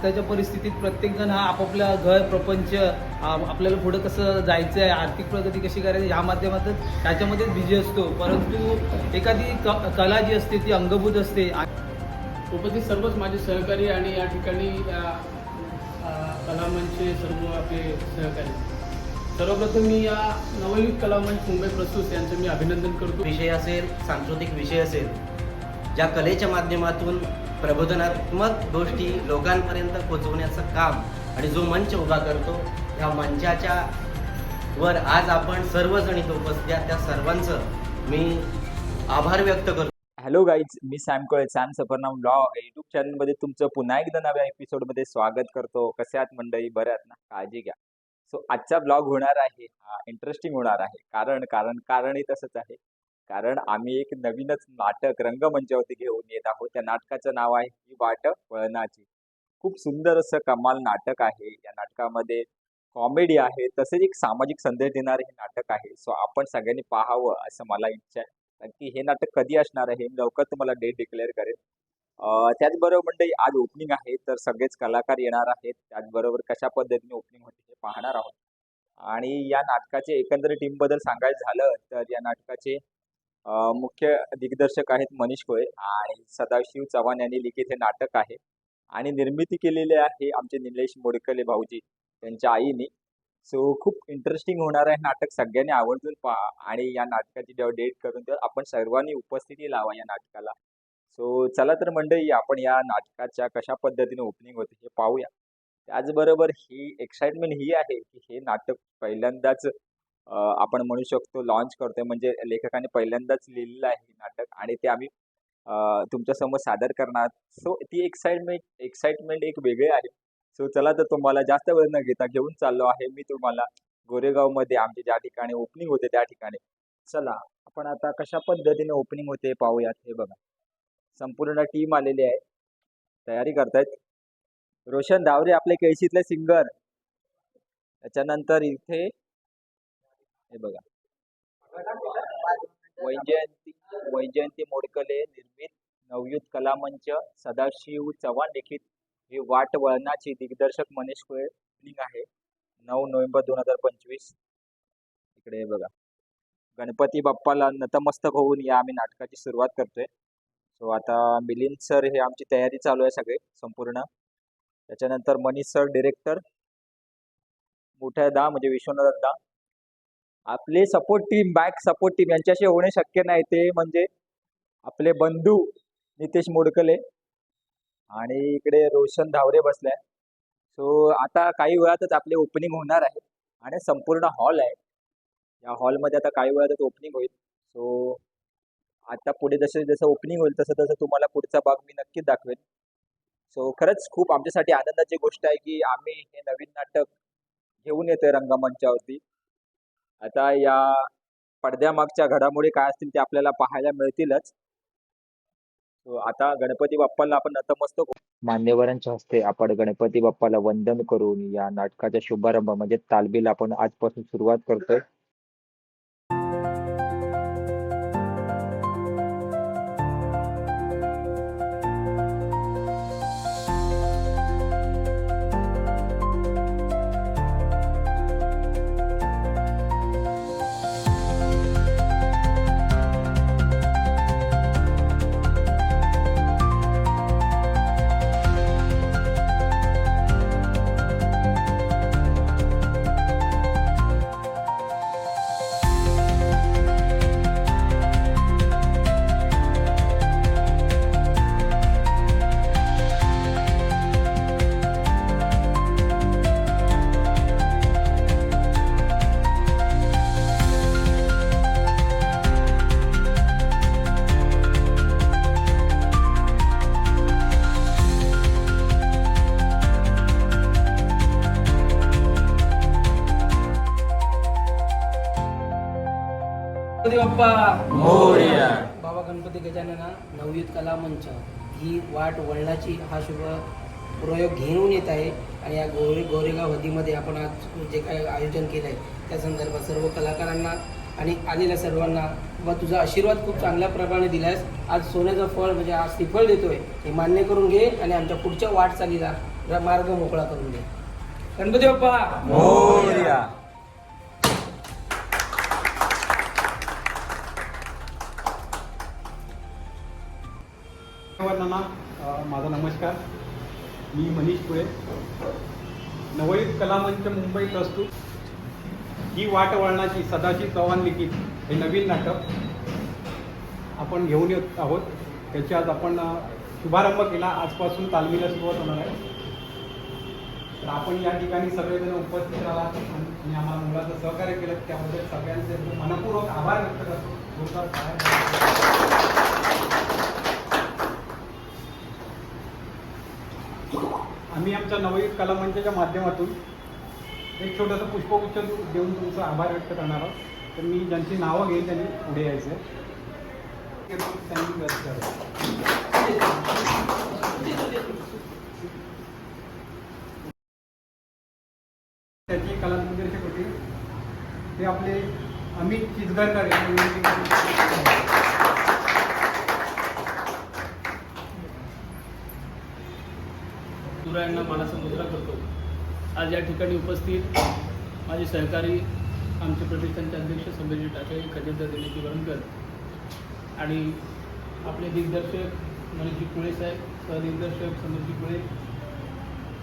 आत्ताच्या परिस्थितीत प्रत्येकजण हा आपापल्या घर प्रपंच आपल्याला पुढं कसं जायचं आहे आर्थिक प्रगती कशी करायची ह्या माध्यमातून त्याच्यामध्येच बिझी असतो. परंतु एखादी क- कला जी असते ती अंगभूत असते. उपस्थित सर्वच माझे सहकारी आणि या ठिकाणी कलामंचचे सर्व आपले सहकारी. सर्वप्रथम मी या नवयुग कलामंच मुंबई प्रस्तुत यांचं मी अभिनंदन करतो. विषय असेल सांस्कृतिक विषय असेल ज्या कलेच्या माध्यमातून प्रबोधनात्मक गोष्टी लोकांपर्यंत पोहोचवण्याचं काम आणि जो मंच उभा करतो त्या मंचाच्या वर आज आपण सर्वजण इथं उपस्थित त्या सर्वांचं मी आभार व्यक्त करतो. हॅलो गाईज मी Sam Kole Sam Safarnam blog. YouTube चॅनलमध्ये तुमचं पुन्हा एकदा नव्या एपिसोडमध्ये स्वागत करतो. कसे आहात मंडळी? बरे आहात ना? काळजी घ्या. सो आजचा ब्लॉग होणार आहे इंटरेस्टिंग होणार आहे. कारण कारण कारणही तसंच आहे. कारण आम्ही एक नवीनच नाटक रंगमंचावरती घेऊन येत आहोत. त्या नाटकाचं नाव आहे ही वाट वळणाची. खूप सुंदर असं कमाल नाटक आहे. या नाटकामध्ये कॉमेडी आहे तसेच एक सामाजिक संदेश देणारे हे नाटक आहे. सो आपण सगळ्यांनी पाहावं असं मला इच्छा आहे. कारण की हे नाटक कधी असणार आहे मी लवकर तुम्हाला डेट डिक्लेअर करेन. त्याचबरोबर म्हणजे आज ओपनिंग आहे तर सगळेच कलाकार येणार आहेत. त्याचबरोबर कशा पद्धतीने ओपनिंग होते हे पाहणार आहोत. आणि या नाटकाचे एकंदरीत टीमबद्दल सांगायचं झालं तर या नाटकाचे मुख्य दिग्दर्शक आहेत मनीष कोळे आणि सदाशिव चव्हाण यांनी लिखित हे नाटक आहे. आणि निर्मिती केलेली आहे आमचे निलेश मोडकले भाऊजी त्यांच्या आईने. सो खूप इंटरेस्टिंग होणार आहे नाटक सगळ्यांनी आवर्जून पहा आणि या नाटकाची जेव्हा डेट करून तेव्हा आपण सर्वांनी उपस्थिती लावा या नाटकाला. सो चला तर मंडळी आपण या नाटकाच्या कशा पद्धतीने ओपनिंग होते हे पाहूया. त्याचबरोबर ही एक्साइटमेंट ही आहे की हे नाटक पहिल्यांदाच आपण म्हणू शकतो लॉन्च करतोय. म्हणजे लेखकाने पहिल्यांदाच लिहिलेलं आहे हे नाटक आणि ते आम्ही तुमच्यासमोर सादर करणार सो ती एक्साइटमेंट एक्साइटमेंट एक वेगळी आहे. सो चला तर तुम्हाला जास्त वेळ न घेता घेऊन चाललो आहे मी तुम्हाला गोरेगावमध्ये आमचे ज्या ठिकाणी ओपनिंग होते त्या ठिकाणी. चला आपण आता कशा पद्धतीने ओपनिंग होते पाहूयात. हे बघा. संपूर्ण टीम आलेली आहे. तयारी करतायत. रोशन धावरे आपले केळशीतले सिंगर त्याच्यानंतर इथे हे बघा. वैजयंती वैजयंती मोडकले निर्मित नवयुत कलामंच सदाशिव चव्हाण लिखित ही वाट वळणाची दिग्दर्शक मनीष कोळे आहे. नऊ नोव्हेंबर दोन हजार पंचवीस. इकडे हे बघा. गणपती बाप्पाला नतमस्तक होऊन या आम्ही नाटकाची सुरुवात करतोय. सो आता मिलिंद सर हे आमची तयारी चालू आहे सगळे संपूर्ण. त्याच्यानंतर मनीष सर डिरेक्टर मोठ्या दा म्हणजे विश्वनाथ दा. आपले support team back support team यांच्याशी होणे शक्य नाही. ते म्हणजे आपले बंधू नितेश मोडकले आणि इकडे रोशन धावरे बसले. सो आता काही वेळातच आपले ओपनिंग होणार आहे आणि संपूर्ण हॉल आहे. या हॉलमध्ये आता काही वेळातच ओपनिंग होईल. सो आता पुढे जसे जसं ओपनिंग होईल तसं तसं तुम्हाला पुढचा भाग मी नक्कीच दाखवेन. सो खरंच खूप आमच्यासाठी आनंदाची गोष्ट आहे की आम्ही हे नवीन नाटक घेऊन येतोय रंगमंचावरती. आता या पडद्यामागच्या घडामोडी काय असतील ते आपल्याला पाहायला मिळतीलच. आता गणपती बाप्पाला आपण नतमस्तक हो- मान्यवरांच्या हस्ते आपण गणपती बाप्पाला वंदन करून या नाटकाचा शुभारंभ म्हणजे तालबीला आपण आजपासून सुरुवात करतोय. मोरया. बाबा गणपती गजानना नवयुत कला मंच ही वाट वळणाची हा शुभ प्रयोग घेऊन येत आहे. आणि या गोरे गोरेगाव हद्दीमध्ये आपण आज जे काही आयोजन केलं आहे त्या संदर्भात सर्व कलाकारांना आणि आलेल्या सर्वांना व तुझा आशीर्वाद खूप चांगल्या प्रमाणे दिलास आज सोन्याचं फळ म्हणजे आज श्रीफळ देतोय हे मान्य करून घे आणि आमच्या पुढच्या वाटचालीला मार्ग मोकळा करून द्या गणपती बाप्पा! मोरया नमस्कार. मी मनीष पुळे नवयुग कलामंच मुंबई प्रस्तुत ही वाट वळणाची सदाशिव चव्हाण लिखित हे नवीन नाटक आपण घेऊन येत आहोत. त्याची आज आपण शुभारंभ केला. आजपासून तालमीला सुरुवात होणार आहे. तर आपण या ठिकाणी सगळेजण उपस्थित राहा आणि आम्हाला मुलाचं सहकार्य केलं. त्याबद्दल सगळ्यांचे मनपूर्वक आभार व्यक्त करतो. आम्ही आमच्या नवयुग कलामंचाच्या माध्यमातून एक छोटंसं पुष्पगुच्छ देऊन तुमचा आभार व्यक्त करणार आहोत तर मी ज्यांची नावं घेईन त्यांनी पुढे यायचं त्यांनी व्यक्त करायचं. त्याचे कला निर्देशक होते ते आपले अमित चिचगरकर यांनी मानाचा मुद्रा करतो. आज या ठिकाणी उपस्थित माझे सहकारी आमचे प्रतिष्ठानचे अध्यक्ष संभाजी टाके खजिनदार दिनेशी वरणकर आणि आपले दिग्दर्शक मनोजी कुळे साहेब सहदिग्दर्शक संभाजी कुळे.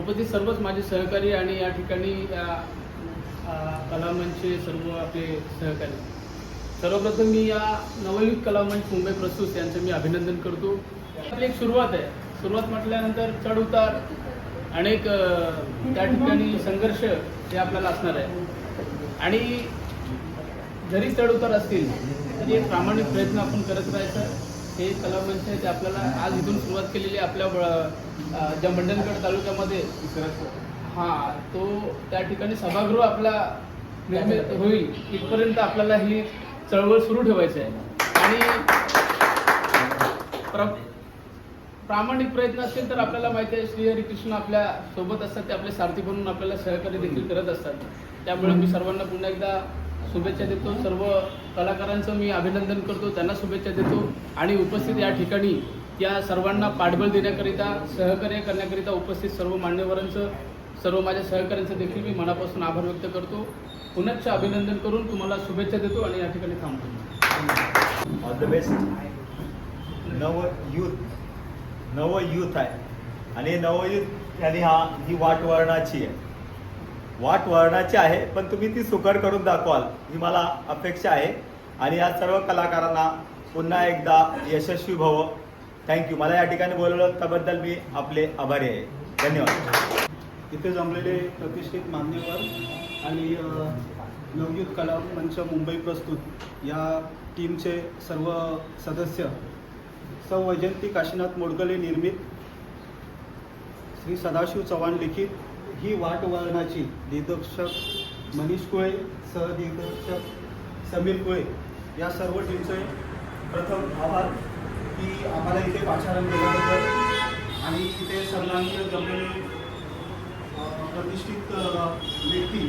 उपस्थित सर्वच माझे सहकारी आणि या ठिकाणी या अ, कलामंचचे सर्व आपले सहकारी. सर्वप्रथम मी या नवयुग कलामंच मुंबई प्रस्तुत यांचं मी अभिनंदन करतो. आपली एक सुरुवात आहे. सुरुवात म्हटल्यानंतर चढ उतार अनेक त्या ठिकाणी संघर्ष हे आपल्याला असणार आहे. आणि जरी चढउतार असतील तरी एक प्रामाणिक प्रयत्न आपण करत राहायचं. हे कलामंच आहे ते आपल्याला आज इथून सुरुवात केलेली आपल्या ज्या मंडणगड तालुक्यामध्ये हां तो त्या ठिकाणी सभागृह आपला निर्मित होईल इथपर्यंत आपल्याला ही चळवळ सुरू ठेवायची आहे. आणि प्र प्रामाणिक प्रयत्न असतील तर आपल्याला माहिती आहे श्री हरिकृष्ण आपल्यासोबत असतात ते आपले सारथी बनून आपल्याला सहकार्य देखील करत असतात. त्यामुळे मी सर्वांना पुन्हा एकदा शुभेच्छा देतो. सर्व कलाकारांचं मी अभिनंदन करतो त्यांना शुभेच्छा देतो. आणि उपस्थित या ठिकाणी या सर्वांना पाठबळ देण्याकरिता सहकार्य करण्याकरिता उपस्थित सर्व मान्यवरांचं सर्व माझ्या सहकाऱ्यांचं देखील मी मनापासून आभार व्यक्त करतो. पुनश्च अभिनंदन करून तुम्हाला शुभेच्छा देतो आणि या ठिकाणी थांबतो. All the best Nav youth Navyouth आहे. आणि नवयूथ यांनी हा ही वाट वळणाची आहे. वाट वळणाची आहे पण तुम्ही ती सुकर करून दाखवाल ही मला अपेक्षा आहे. आणि या सर्व कलाकारांना पुन्हा एकदा यशस्वी भव. थँक्यू मला या ठिकाणी बोलवलं त्याबद्दल मी आपले आभारी आहे. धन्यवाद. इथे जमलेले प्रतिष्ठित मान्यवर आणि नवयुथ कला मंच मुंबई प्रस्तुत या टीमचे सर्व सदस्य सौ वैजंती काशीनाथ मोडकले निर्मित. श्री सदाशिव चव्हाण लिखित. ही वाट वळणाची दिग्दर्शक मनीष कुळे सहदिग्दर्शक समीर कुळे. या सर्व टीमचे प्रथम आभार की आम्हाला इथे पाचारण केल्याबद्दल आणि इथे सर्वांनी जमलेले प्रतिष्ठित व्यक्ती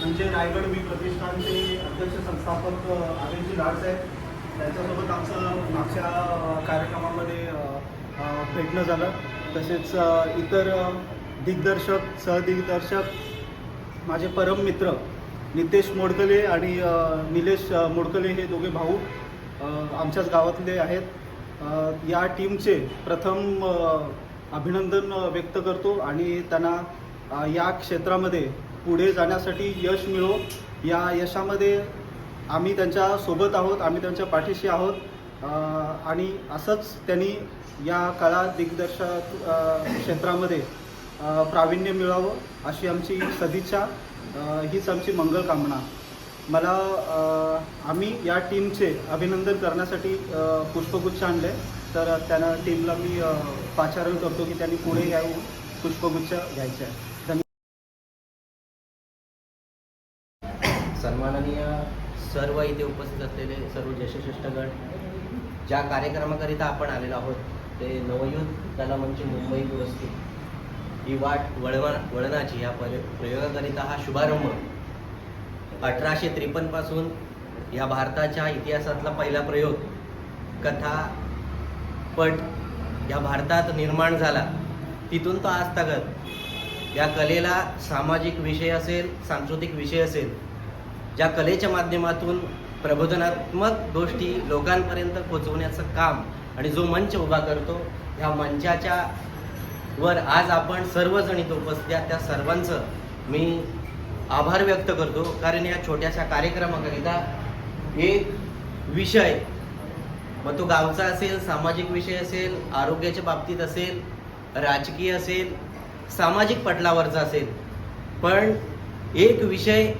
म्हणजे रायगड मी प्रतिष्ठानचे अध्यक्ष संस्थापक आदिलजी लाड साहेब. त्यांच्यासोबत आमचं मागच्या कार्यक्रमामध्ये भेटणं झालं. तसेच इतर दिग्दर्शक सहदिग्दर्शक माझे परम मित्र नितेश मोडकले आणि निलेश मोडकले हे दोघे भाऊ आमच्याच गावातले आहेत. या टीमचे प्रथम अभिनंदन व्यक्त करतो आणि त्यांना या क्षेत्रामध्ये पुढे जाण्यासाठी यश मिळो. या यशामध्ये आम्ही त्यांच्यासोबत आहोत आम्ही त्यांच्या पाठीशी आहोत. आणि असंच त्यांनी या कला दिग्दर्शक क्षेत्रामध्ये प्रावीण्य मिळावं अशी आमची सदिच्छा. हीच आमची मंगल कामना. मला आम्ही या टीमचे अभिनंदन करण्यासाठी पुष्पगुच्छ आणले. तर त्यांना टीमला मी पाचारण करतो की त्यांनी पुढे येऊन पुष्पगुच्छ घ्यायचे आहे धन्यवाद सन्माननीय सर्व इथे उपस्थित असलेले सर्व ज्येष्ठगण ज्या कार्यक्रमाकरिता आपण आलेलो आहोत ते नवयुथ कलामंच मुंबई पुरस्कृत ही वाट वळवण वळणाची या पर प्रयोगाकरिता हा शुभारंभ. अठराशे त्रेपन्नपासून या भारताच्या इतिहासातला पहिला प्रयोग कथा पट या भारतात निर्माण झाला. तिथून तो आज तगत. या कलेला सामाजिक विषय असेल सांस्कृतिक विषय असेल ज्या कलेच्या माध्यमातून प्रबोधनात्मक गोष्टी लोकांपर्यंत पोचवण्याचं काम आणि जो मंच उभा करतो ह्या मंचाच्या वर आज आपण सर्वजण इथं उपस्थित त्या सर्वांचं मी आभार व्यक्त करतो. कारण या छोट्याशा कार्यक्रमाकरिता एक विषय मग तो गावचा असेल सामाजिक विषय असेल आरोग्याच्या बाबतीत असेल राजकीय असेल सामाजिक पटलावरचा असेल. पण एक विषय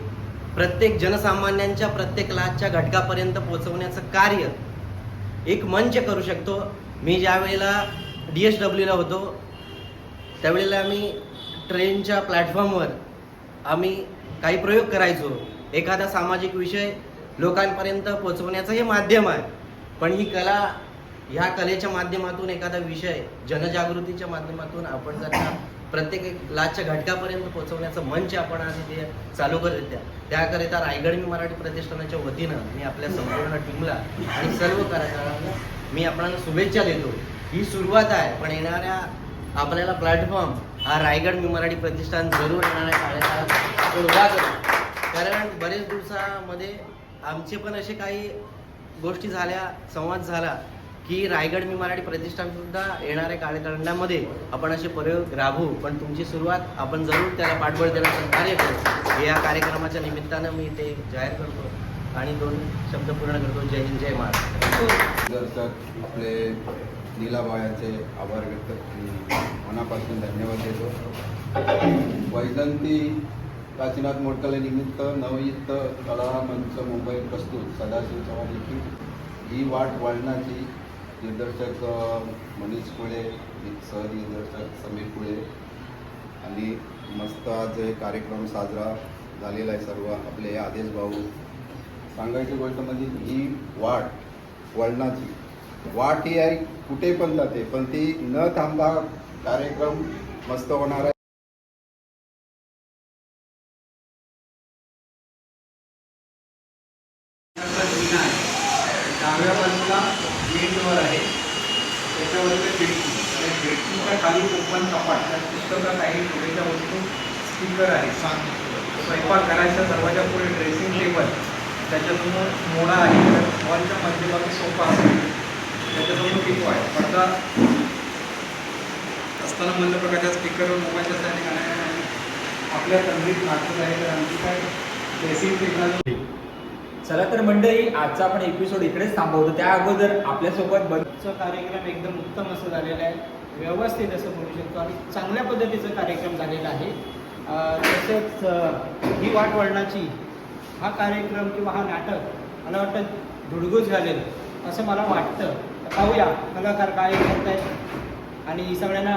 प्रत्येक जनसामान्यांच्या प्रत्येक लाचच्या घटकापर्यंत पोहोचवण्याचं कार्य एक मंच करू शकतो. मी ज्या वेळेला डी एस डब्ल्यूला होतो त्यावेळेला आम्ही ट्रेनच्या प्लॅटफॉर्मवर आम्ही काही प्रयोग करायचो. एखादा सामाजिक विषय लोकांपर्यंत पोचवण्याचं हे माध्यम आहे. पण ही कला ह्या कलेच्या माध्यमातून एखादा विषय जनजागृतीच्या माध्यमातून आपण जर प्रत्येक एक लाचच्या घटकापर्यंत पोहोचवण्याचं मंच आपण आज इथे चालू करत द्या त्याकरिता रायगड मी मराठी प्रतिष्ठानाच्या वतीनं मी आपल्या संपूर्ण टीमला आणि सर्व कार्यकर्त्यांना मी आपणाला शुभेच्छा देतो. ही सुरुवात आहे पण येणाऱ्या आपल्याला प्लॅटफॉर्म हा रायगड मी मराठी प्रतिष्ठान जरूर येणाऱ्या कार्यकाळात उभा करू. कारण बरेच दिवसामध्ये आमचे पण असे काही गोष्टी झाल्या संवाद झाला की रायगड मी मराठी प्रतिष्ठान सुद्धा येणाऱ्या कालखंडामध्ये आपण असे प्रयोग राबवू. पण तुमची सुरुवात आपण जरूर त्याला पाठबळ देण्याचं कार्य करू. या कार्यक्रमाच्या निमित्तानं मी ते जाहीर करतो आणि दोन शब्द पूर्ण करतो. जय हिंद जय महाराष्ट्र. आपले लीलाबायांचे आभार व्यक्त मनापासून धन्यवाद देतो. वैजंती काशीनाथ मोडकले निमित्त नवयुक्त कला मंच मुंबई प्रस्तुत सदाशिव चव्हाण ही वाट वळणाची दिग्दर्शक मनीष कुळे सहदिग्दर्शक समीर कुळे. आणि मस्त आज कार्यक्रम साजरा झालेला आहे सर्व आपले आदेश भाऊ. सांगायची गोष्ट म्हणजे ही वाट वळणाची. वाट ही आहे कुठे पण जाते पण ती न थांबा कार्यक्रम मस्त होणार आहे. त्याच्यासमोर मोडा आहे. त्या हॉलच्या मध्यभागी सोफा आहे. त्याच्यासमोर टिपो आहे. पडदा असताना म्हणलं प्रकारच्या स्पीकरवर मोबाईलच्या साईडने गाणं आहे आपल्या तंद्रीत नाचत आहे. तर आमची काय ड्रेसिंग टेबल चला तर मंडळी आजचा आपण एपिसोड इकडेच थांबवतो. त्या अगोदर आपल्यासोबत बन चा कार्यक्रम एकदम उत्तम असं झालेला आहे. व्यवस्थित असं म्हणू शकतो. आणि चांगल्या पद्धतीचा कार्यक्रम झालेला आहे. तसेच ही वाट वळणाची हा कार्यक्रम किंवा हा नाटक मला वाटतं धुडगूस घालेल असं मला वाटतं. पाहूया कलाकार काय करत आहेत आणि सगळ्यांना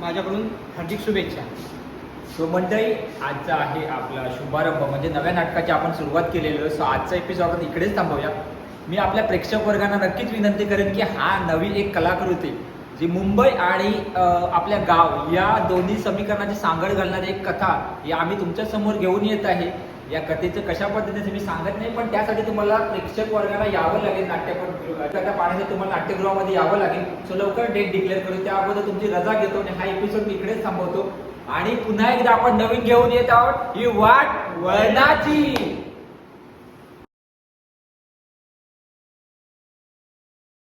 माझ्याकडून हार्दिक शुभेच्छा. सो मंडळी आजचा आहे आपला शुभारंभ. म्हणजे नव्या नाटकाची आपण सुरुवात केलेली. सो आजचा एपिसोड आपण इकडेच थांबवूया. मी आपल्या प्रेक्षक वर्गांना नक्कीच विनंती करेन की हा नवी एक कलाकृती जी मुंबई आणि आपल्या गाव या दोन्ही समीकरणाची सांगड घालणारी एक कथा ही आम्ही तुमच्यासमोर घेऊन येत आहे. या कथेचं कशा पद्धतीने मी सांगत नाही पण त्यासाठी तुम्हाला प्रेक्षक वर्गाला यावं लागेल नाट्यपट कथा पाहण्यासाठी तुम्हाला नाट्यगृहामध्ये यावं लागेल. सो लवकर डेट डिक्लेअर करू. त्या अगोदर तुमची रजा घेतो आणि हा एपिसोड मी इकडेच थांबवतो. आणि पुन्हा एकदा आपण नवीन घेऊन येत आहोत. ही वाट वळणाची